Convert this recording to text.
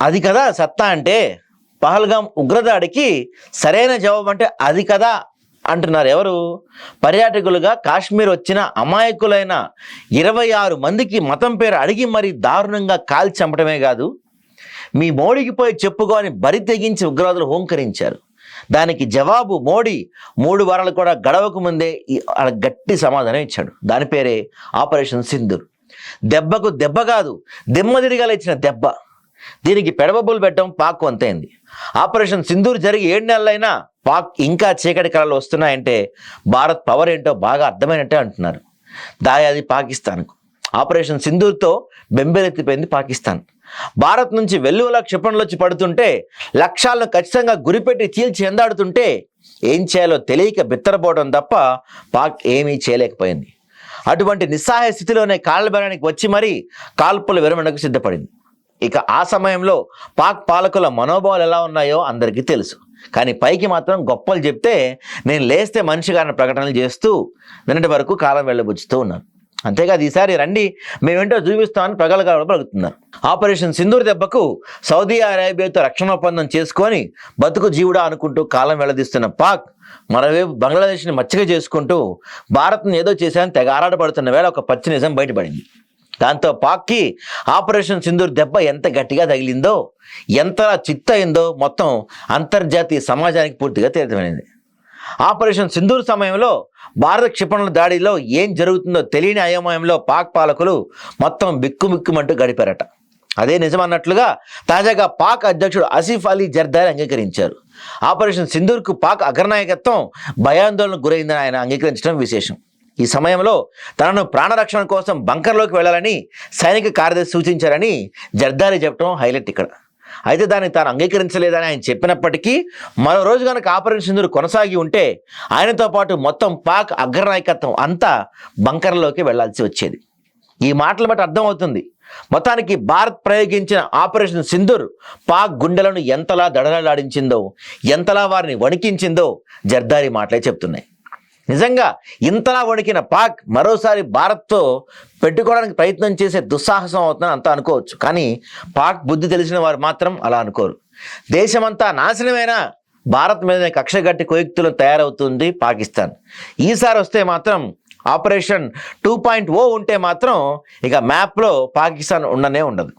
అది కదా సత్తా అంటే? పహల్గాం ఉగ్రదాడికి సరైన జవాబు అంటే అది కదా అంటున్నారు ఎవరు? పర్యాటకులుగా కాశ్మీర్ వచ్చిన అమాయకులైన ఇరవై ఆరు మందికి మతం పేరు అడిగి మరీ దారుణంగా కాల్చి చంపడమే కాదు. మీ మోడీకి పోయి చెప్పుకొని బరి తెగించి ఉగ్రవాదులు హోంకరించారు. దానికి జవాబు మోడీ మూడు వారాలు కూడా గడవక ముందే ఆ గట్టి సమాధానం ఇచ్చాడు. దాని పేరే ఆపరేషన్ సింధూర్. దెబ్బకు దెబ్బ కాదు దెమ్మ ఇచ్చిన దెబ్బ. దీనికి పెడబొబ్బులు పెట్టడం పాక్ వంతైంది. ఆపరేషన్ సింధూర్ జరిగి ఏడు నెలలైనా పాక్ ఇంకా చీకటి కళలు వస్తున్నాయంటే భారత్ పవర్ ఏంటో బాగా అర్థమైనట్టే అంటున్నారు. దాయాది పాకిస్తాన్కు. ఆపరేషన్ సింధూర్తో బెంబేలెత్తిపోయింది పాకిస్తాన్. భారత్ నుంచి వెల్లువల క్షిపణులు వచ్చి పడుతుంటే లక్ష్యాలను ఖచ్చితంగా గురిపెట్టి చీల్చి ఎందాడుతుంటే ఏం చేయాలో తెలియక బిత్తరపోవడం తప్ప పాక్ ఏమీ చేయలేకపోయింది. అటువంటి నిస్సహాయ స్థితిలోనే కాళ్ళబెరానికి వచ్చి మరీ కాల్పుల విరమణకు సిద్ధపడింది. ఇక ఆ సమయంలో పాక్ పాలకుల మనోభావాలు ఎలా ఉన్నాయో అందరికీ తెలుసు. కానీ పైకి మాత్రం గొప్పలు చెప్తే నేను లేస్తే మనిషి గారిని ప్రకటనలు చేస్తూ నిన్నటి వరకు కాలం వెళ్ళబుచ్చుతూ ఉన్నాను. అంతేకాదు ఈసారి రండి మేమేంటో చూపిస్తామని ప్రగల పలుకుతున్నారు. ఆపరేషన్ సింధూర్ దెబ్బకు సౌదీ అరేబియాతో రక్షణ ఒప్పందం చేసుకొని బతుకు జీవుడా అనుకుంటూ కాలం వెళ్ళదీస్తున్న పాక్ మరోవైపు బంగ్లాదేశ్ని మచ్చిక చేసుకుంటూ భారత్ని ఏదో చేశాను తెగ ఆరాటపడుతున్న వేళ ఒక పచ్చి నిజం బయటపడింది. దాంతో పాక్కి ఆపరేషన్ సింధూర్ దెబ్బ ఎంత గట్టిగా తగిలిందో ఎంత చిత్తయిందో మొత్తం అంతర్జాతీయ సమాజానికి పూర్తిగా తీర్థమైంది ఆపరేషన్ సింధూర్ సమయంలో భారత క్షిపణుల దాడిలో ఏం జరుగుతుందో తెలియని అయోమయంలో పాక్ పాలకులు మొత్తం బిక్కుమిక్కుమంటూ గడిపారట. అదే నిజం అన్నట్లుగా తాజాగా పాక్ అధ్యక్షుడు ఆసిఫ్ అలీ జర్దారి అంగీకరించారు. ఆపరేషన్ సింధూర్కు పాక్ అగ్రనాయకత్వం భయాందోళనకు గురైందని ఆయన అంగీకరించడం విశేషం. ఈ సమయంలో తనను ప్రాణరక్షణ కోసం బంకర్లోకి వెళ్ళాలని సైనిక కార్యదర్శి సూచించారని జర్దారి చెప్పడం హైలైట్ ఇక్కడ. అయితే దాన్ని తాను అంగీకరించలేదని ఆయన చెప్పినప్పటికీ మరో రోజు కనుక ఆపరేషన్ సింధూర్ కొనసాగి ఉంటే ఆయనతో పాటు మొత్తం పాక్ అగ్రనాయకత్వం అంతా బంకర్లోకి వెళ్ళాల్సి వచ్చేది. ఈ మాటల బట్టి అర్థమవుతుంది మొత్తానికి భారత్ ప్రయోగించిన ఆపరేషన్ సింధూర్ పాక్ గుండెలను ఎంతలా దడలాడించిందో ఎంతలా వారిని వణికించిందో జర్దారి మాటలే చెప్తున్నాయి. నిజంగా ఇంతలా వణికిన పాక్ మరోసారి భారత్తో పెట్టుకోవడానికి ప్రయత్నం చేసే దుస్సాహసం అవుతుందని అంతా అనుకోవచ్చు. కానీ పాక్ బుద్ధి తెలిసిన వారు మాత్రం అలా అనుకోరు. దేశమంతా నాశనమైన భారత్ మీదనే కక్షగట్టి కుయుక్తులు తయారవుతుంది పాకిస్తాన్. ఈసారి వస్తే మాత్రం ఆపరేషన్ టూ పాయింట్ ఓ ఉంటే మాత్రం ఇక మ్యాప్లో పాకిస్తాన్ ఉండనే ఉండదు.